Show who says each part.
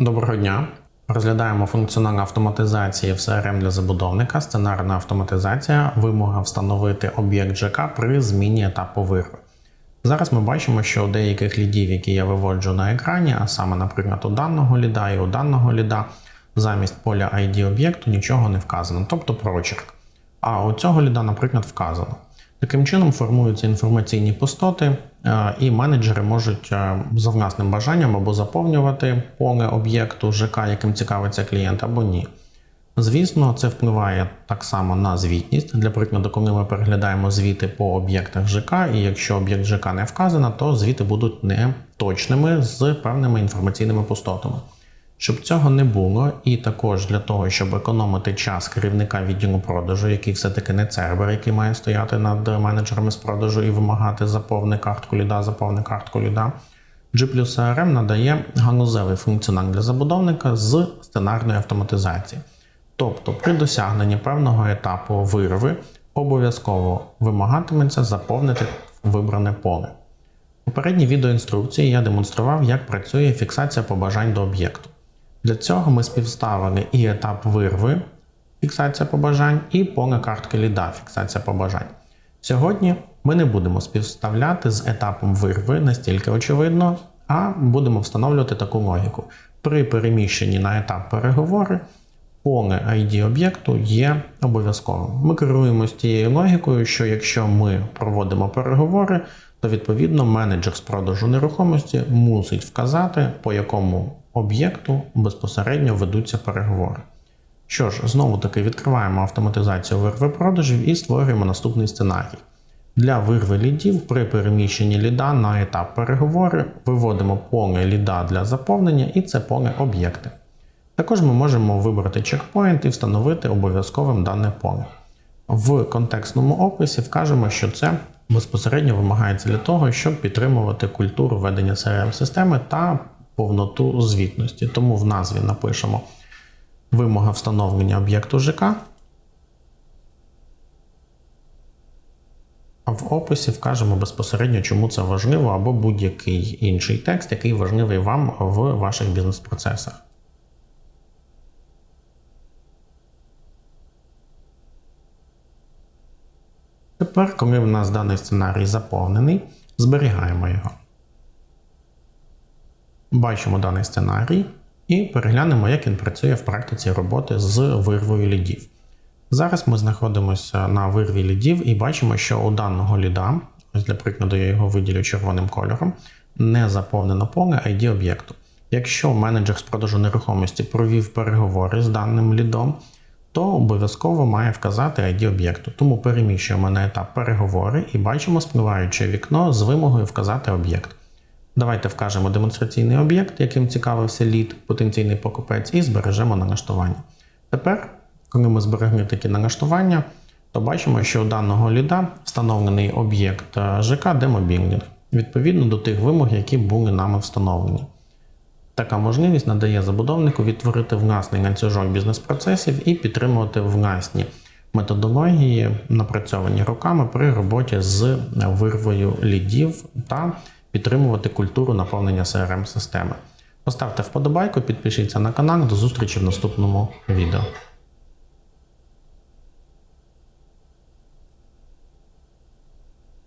Speaker 1: Доброго дня. Розглядаємо функціонал автоматизації в CRM для забудовника, сценарна автоматизація, вимога встановити об'єкт ЖК при зміні етапу вирви. Зараз ми бачимо, що у деяких лідів, які я виводжу на екрані, а саме, наприклад, у даного ліда і у даного ліда, замість поля ID об'єкту нічого не вказано, тобто прочерк. А у цього ліда, наприклад, вказано. Таким чином формуються інформаційні пустоти, е, і менеджери можуть е, за власним бажанням або заповнювати поле об'єкту ЖК, яким цікавиться клієнт, або ні. Звісно, це впливає так само на звітність. Для прикладу, коли ми переглядаємо звіти по об'єктах ЖК, і якщо об'єкт ЖК не вказано, то звіти будуть неточними з певними інформаційними пустотами. Щоб цього не було, і також для того, щоб економити час керівника відділу продажу, який все-таки не сервер, який має стояти над менеджерами з продажу і вимагати заповни картку ліда, заповни картку ліда, G CRM надає галузевий функціонал для забудовника з сценарної автоматизації. Тобто, при досягненні певного етапу вирви обов'язково вимагатиметься заповнити вибране поле. У попередній відеоінструкції я демонстрував, як працює фіксація побажань до об'єкту. Для цього ми співставили і етап вирви, фіксація побажань, і поле картки ліда, фіксація побажань. Сьогодні ми не будемо співставляти з етапом вирви настільки очевидно, а будемо встановлювати таку логіку. При переміщенні на етап переговори поле ID об'єкту є обов'язковим. Ми керуємося тією логікою, що якщо ми проводимо переговори, то відповідно менеджер з продажу нерухомості мусить вказати, по якому об'єкту безпосередньо ведуться переговори. Що ж, знову таки відкриваємо автоматизацію вирви продажів і створюємо наступний сценарій. Для вирви лідів при переміщенні ліда на етап переговори виводимо поле ліда для заповнення і це поле об'єкти. Також ми можемо вибрати чекпоінт і встановити обов'язковим дане поле. В контекстному описі вкажемо, що це безпосередньо вимагається для того, щоб підтримувати культуру ведення CRM-системи та повноту звітності. Тому в назві напишемо вимога встановлення об'єкту ЖК. А в описі вкажемо безпосередньо, чому це важливо, або будь-який інший текст, який важливий вам в ваших бізнес-процесах. Тепер, коли в нас даний сценарій заповнений, зберігаємо його. Бачимо даний сценарій і переглянемо, як він працює в практиці роботи з вирвою лідів. Зараз ми знаходимося на вирві лідів і бачимо, що у даного ліда, ось для прикладу, я його виділю червоним кольором, не заповнено поле ID об'єкту. Якщо менеджер з продажу нерухомості провів переговори з даним лідом, то обов'язково має вказати ID об'єкту. Тому переміщуємо на етап переговори і бачимо спливаюче вікно з вимогою вказати об'єкт. Давайте вкажемо демонстраційний об'єкт, яким цікавився лід, потенційний покупець, і збережемо налаштування. Тепер, коли ми зберегли такі налаштування, то бачимо, що у даного ліда встановлений об'єкт е, ЖК демобілінг, відповідно до тих вимог, які були нами встановлені. Така можливість надає забудовнику відтворити власний ланцюжок бізнес-процесів і підтримувати власні методології, напрацьовані руками при роботі з вирвою лідів та підтримувати культуру наповнення CRM-системи. Поставте вподобайку, підпишіться на канал. До зустрічі в наступному відео.